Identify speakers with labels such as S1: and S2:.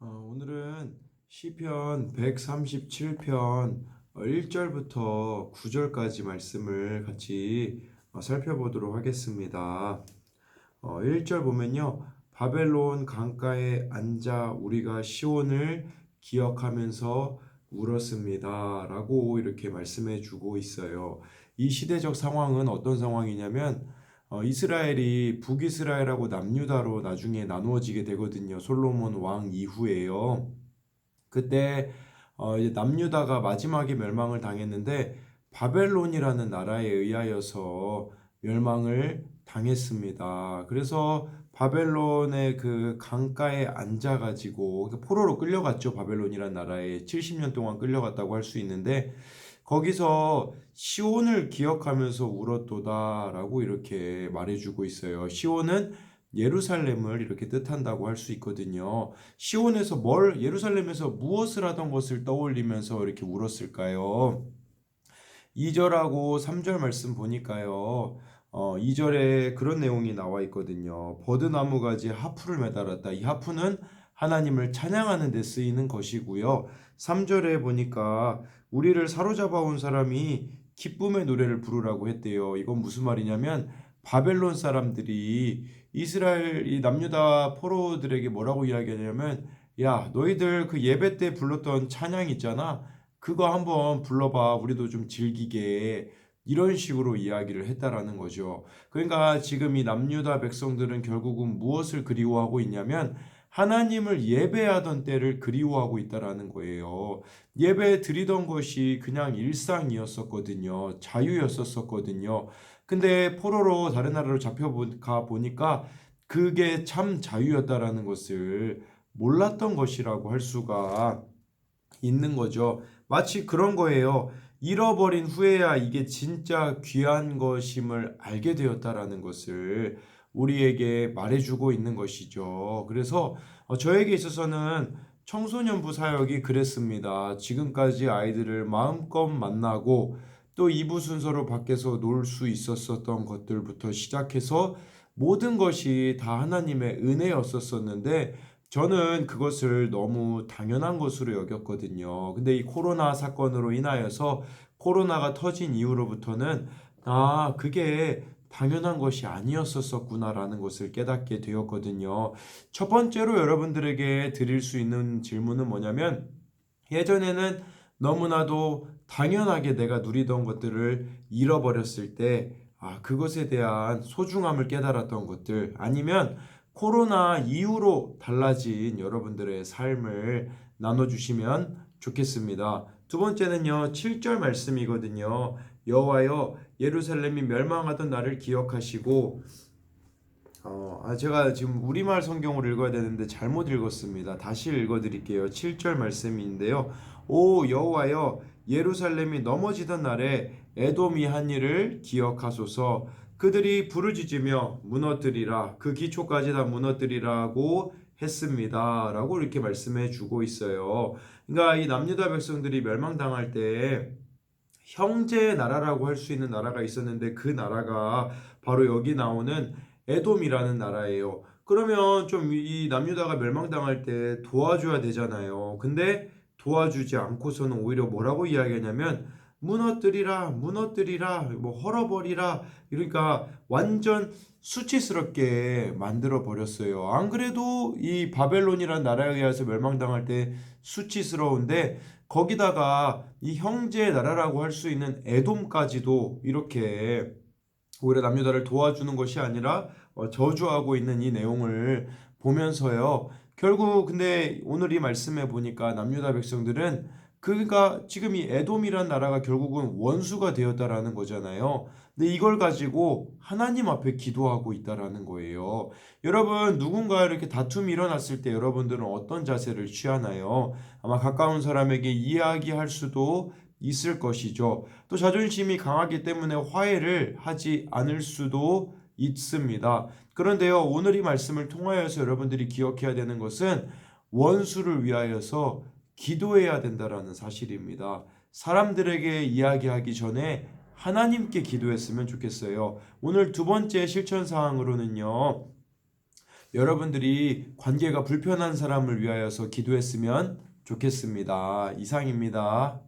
S1: 어, 오늘은 시편 137편 1절부터 9절까지 말씀을 같이 어, 살펴보도록 하겠습니다. 어, 1절 보면요. 바벨론 강가에 앉아 우리가 시온을 기억하면서 울었습니다. 라고 이렇게 말씀해 주고 있어요. 이 시대적 상황은 어떤 상황이냐면 어, 이스라엘이 북이스라엘하고 남유다로 나중에 나누어지게 되거든요. 솔로몬 왕 이후에요. 그때 어, 남유다가 마지막에 멸망을 당했는데 바벨론이라는 나라에 의하여서 멸망을 당했습니다. 그래서 바벨론의 그 강가에 앉아가지고 그 포로로 끌려갔죠. 바벨론이라는 나라에 70년 동안 끌려갔다고 할 수 있는데 거기서 시온을 기억하면서 울었도다라고 이렇게 말해주고 있어요. 시온은 예루살렘을 이렇게 뜻한다고 할 수 있거든요. 시온에서 뭘 예루살렘에서 무엇을 하던 것을 떠올리면서 이렇게 울었을까요? 2절하고 3절 말씀 보니까요. 어, 2절에 그런 내용이 나와 있거든요. 버드나무 가지 하프를 매달았다. 이 하프는 하나님을 찬양하는 데 쓰이는 것이고요. 3절에 보니까 우리를 사로잡아 온 사람이 기쁨의 노래를 부르라고 했대요. 이건 무슨 말이냐면 바벨론 사람들이 이스라엘 이 남유다 포로들에게 뭐라고 이야기하냐면 야, 너희들 그 예배 때 불렀던 찬양 있잖아. 그거 한번 불러봐. 우리도 좀 즐기게. 이런 식으로 이야기를 했다라는 거죠. 그러니까 지금 이 남유다 백성들은 결국은 무엇을 그리워하고 있냐면 하나님을 예배하던 때를 그리워하고 있다라는 거예요. 예배 드리던 것이 그냥 일상이었었거든요. 자유였었거든요. 근데 포로로 다른 나라로 잡혀가 보니까 그게 참 자유였다라는 것을 몰랐던 것이라고 할 수가 있는 거죠. 마치 그런 거예요. 잃어버린 후에야 이게 진짜 귀한 것임을 알게 되었다라는 것을 우리에게 말해주고 있는 것이죠. 그래서 어, 저에게 있어서는 청소년부 사역이 그랬습니다. 지금까지 아이들을 마음껏 만나고 또 2부 순서로 밖에서 놀 수 있었었던 것들부터 시작해서 모든 것이 다 하나님의 은혜였었었는데 저는 그것을 너무 당연한 것으로 여겼거든요. 근데 이 코로나 사건으로 인하여서 코로나가 터진 이후로부터는 아, 그게 당연한 것이 아니었었구나라는 것을 깨닫게 되었거든요. 첫 번째로 여러분들에게 드릴 수 있는 질문은 뭐냐면 예전에는 너무나도 당연하게 내가 누리던 것들을 잃어버렸을 때 아, 그것에 대한 소중함을 깨달았던 것들 아니면 코로나 이후로 달라진 여러분들의 삶을 나눠주시면 좋겠습니다. 두 번째는요, 7절 말씀이거든요. 여호와여 예루살렘이 멸망하던 날을 기억하시고 어, 아, 제가 지금 우리말 성경으로 읽어야 되는데 잘못 읽었습니다. 다시 읽어 드릴게요. 7절 말씀인데요. 오 여호와여 예루살렘이 넘어지던 날에 에돔이 한 일을 기억하소서 그들이 부르짖으며 무너뜨리라 그 기초까지 다 무너뜨리라고 했습니다. 라고 이렇게 말씀해 주고 있어요. 그러니까 이 남유다 백성들이 멸망당할 때 형제 나라라고 할 수 있는 나라가 있었는데 그 나라가 바로 여기 나오는 에돔이라는 나라예요. 그러면 좀 이 남유다가 멸망당할 때 도와줘야 되잖아요. 근데 도와주지 않고서는 오히려 뭐라고 이야기하냐면 무너뜨리라, 무너뜨리라, 뭐 헐어버리라. 그러니까 완전 수치스럽게 만들어 버렸어요. 안 그래도 이 바벨론이라는 나라에 의해서 멸망당할 때 수치스러운데 거기다가 이 형제 나라라고 할 수 있는 에돔까지도 이렇게 오히려 남유다를 도와주는 것이 아니라 어, 저주하고 있는 이 내용을 보면서요. 결국 근데 오늘 이 말씀에 보니까 남유다 백성들은 그러니까 지금 이 에돔이란 나라가 결국은 원수가 되었다라는 거잖아요. 근데 이걸 가지고 하나님 앞에 기도하고 있다라는 거예요. 여러분 누군가 이렇게 다툼이 일어났을 때 여러분들은 어떤 자세를 취하나요? 아마 가까운 사람에게 이야기할 수도 있을 것이죠. 또 자존심이 강하기 때문에 화해를 하지 않을 수도 있습니다. 그런데요, 오늘 이 말씀을 통하여서 여러분들이 기억해야 되는 것은 원수를 위하여서 기도해야 된다라는 사실입니다. 사람들에게 이야기하기 전에 하나님께 기도했으면 좋겠어요. 오늘 두 번째 실천 사항으로는요. 여러분들이 관계가 불편한 사람을 위하여서 기도했으면 좋겠습니다. 이상입니다.